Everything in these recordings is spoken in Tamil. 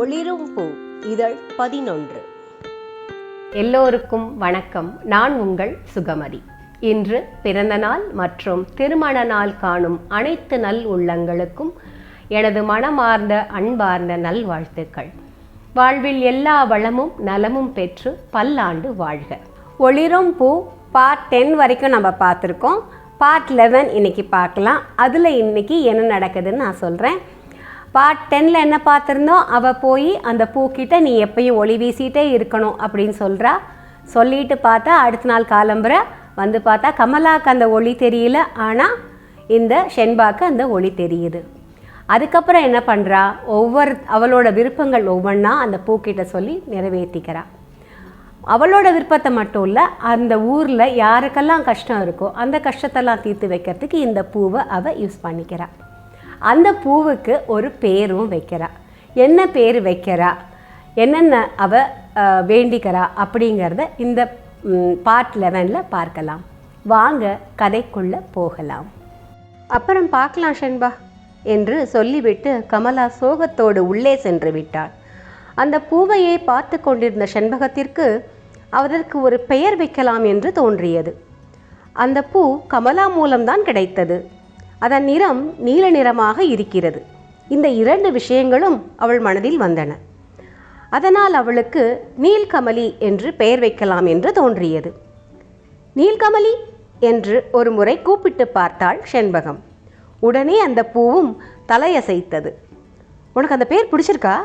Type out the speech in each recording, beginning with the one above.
ஒளிரும் பூ. இதழ் பதினொன்று. எல்லோருக்கும் வணக்கம். நான் உங்கள் சுகமதி. இன்று பிறந்த நாள் மற்றும் திருமண நாள் காணும் அனைத்து நல் உள்ளங்களுக்கும் எனது மனமார்ந்த அன்பார்ந்த நல்வாழ்த்துக்கள். வாழ்வில் எல்லா வளமும் நலமும் பெற்று பல்லாண்டு வாழ்க. ஒளிரும் பூ பார்ட் டென் வரைக்கும் நம்ம பார்த்துருக்கோம். பார்ட் லெவன் இன்னைக்கு பார்க்கலாம். அதில் இன்னைக்கு என்ன நடக்குதுன்னு நான் சொல்கிறேன் பார்ட் டென்னில் என்ன பார்த்துருந்தோம்? அவள் போய் அந்த பூக்கிட்ட நீ எப்பயும் ஒளி வீசிட்டே இருக்கணும் அப்படின்னு சொல்கிறா சொல்லிட்டு பார்த்தா அடுத்த நாள் காலம்புற வந்து பார்த்தா கமலாக்கு அந்த ஒளி தெரியல. ஆனால் இந்த ஷென்பாக்கு அந்த ஒளி தெரியுது. அதுக்கப்புறம் என்ன பண்ணுறா ஒவ்வொரு அவளோட விருப்பங்கள் ஒவ்வொன்றா அந்த பூக்கிட்ட சொல்லி நிறைவேற்றிக்கிறா அவளோட விருப்பத்தை மட்டும் இல்லை அந்த ஊரில் யாருக்கெல்லாம் கஷ்டம் இருக்கோ அந்த கஷ்டத்தெல்லாம் தீர்த்து வைக்கிறதுக்கு இந்த பூவை அவள் யூஸ் பண்ணிக்கிறாள் அந்த பூவுக்கு ஒரு பேரும் வைக்கிறா. என்ன பேர் வைக்கிறா? என்னென்ன அவ வேண்டிக்கிறா அப்படிங்கிறத இந்த பார்ட் லெவனில் பார்க்கலாம். வாங்க கதைக்குள்ளே போகலாம். அப்புறம் பார்க்கலாம் ஷென்பா என்று சொல்லிவிட்டு கமலா சோகத்தோடு உள்ளே சென்று விட்டாள். அந்த பூவையே பார்த்து கொண்டிருந்த செண்பகத்திற்கு அதற்கு ஒரு பெயர் வைக்கலாம் என்று தோன்றியது. அந்த பூ கமலா மூலம்தான் கிடைத்தது. அதன் நிறம் நீல நிறமாக இருக்கிறது. இந்த இரண்டு விஷயங்களும் அவள் மனதில் வந்தன. அதனால் அவளுக்கு நீல்கமலி என்று பெயர் வைக்கலாம் என்று தோன்றியது. நீல்கமலி என்று ஒரு முறை கூப்பிட்டு பார்த்தாள் செண்பகம். உடனே அந்த பூவும் தலையசைத்தது. உனக்கு அந்த பேர் பிடிச்சிருக்கா?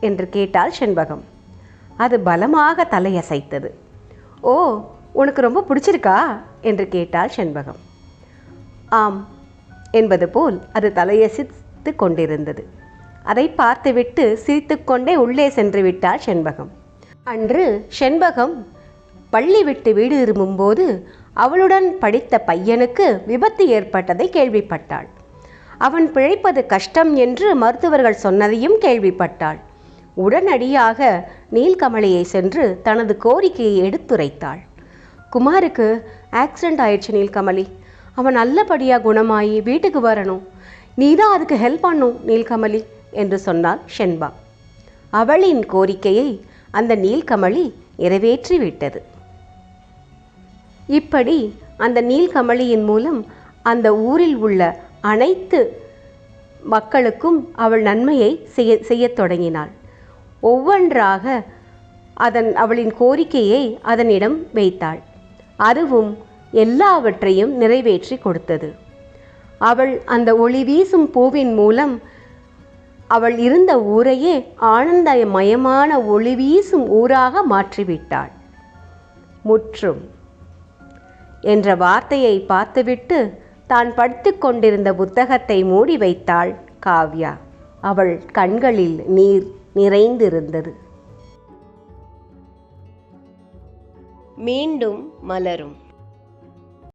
என்று கேட்டாள் செண்பகம். அது பலமாக தலையசைத்தது. ஓ உனக்கு ரொம்ப பிடிச்சிருக்கா? என்று கேட்டாள் செண்பகம். ஆம் என்பது போல் அது தலையசித்து கொண்டிருந்தது. அதை பார்த்துவிட்டு சிரித்துக்கொண்டே உள்ளே சென்று விட்டாள் செண்பகம். அன்று செண்பகம் பள்ளி விட்டு வீடு திரும்பும்போது அவளுடன் படித்த பையனுக்கு விபத்து ஏற்பட்டதை கேள்விப்பட்டாள். அவன் பிழைப்பது கஷ்டம் என்று மருத்துவர்கள் சொன்னதையும் கேள்விப்பட்டாள். உடனடியாக நீல்கமலையை சென்று தனது கோரிக்கையை எடுத்துரைத்தாள். குமாருக்கு ஆக்சிடென்ட் ஆயிடுச்சு நீல்கமலி. அவன் நல்லபடியாக குணமாயி வீட்டுக்கு வரணும். நீ தான் அதுக்கு ஹெல்ப் பண்ணும் நீல்கமலி என்று சொன்னாள் ஷென்பா. அவளின் கோரிக்கையை அந்த நீல்கமலி நிறைவேற்றி விட்டது. இப்படி அந்த நீல்கமலியின் மூலம் அந்த ஊரில் உள்ள அனைத்து மக்களுக்கும் அவள் நன்மையை செய்ய செய்யத் தொடங்கினாள். ஒவ்வொன்றாக அதன் அவளின் கோரிக்கையை அதனிடம் வைத்தாள். அதுவும் எல்லாவற்றையும் நிறைவேற்றி கொடுத்தது. அவள் அந்த ஒளி வீசும் பூவின் மூலம் அவள் இருந்த ஊரையே ஆனந்தமயமான ஒளி வீசும் ஊராக மாற்றிவிட்டாள். முற்றும் என்ற வார்த்தையை பார்த்துவிட்டு தான் படித்துக் கொண்டிருந்த புத்தகத்தை மூடி வைத்தாள் காவ்யா. அவள் கண்களில் நீர் நிறைந்திருந்தது. மீண்டும் மலரும்.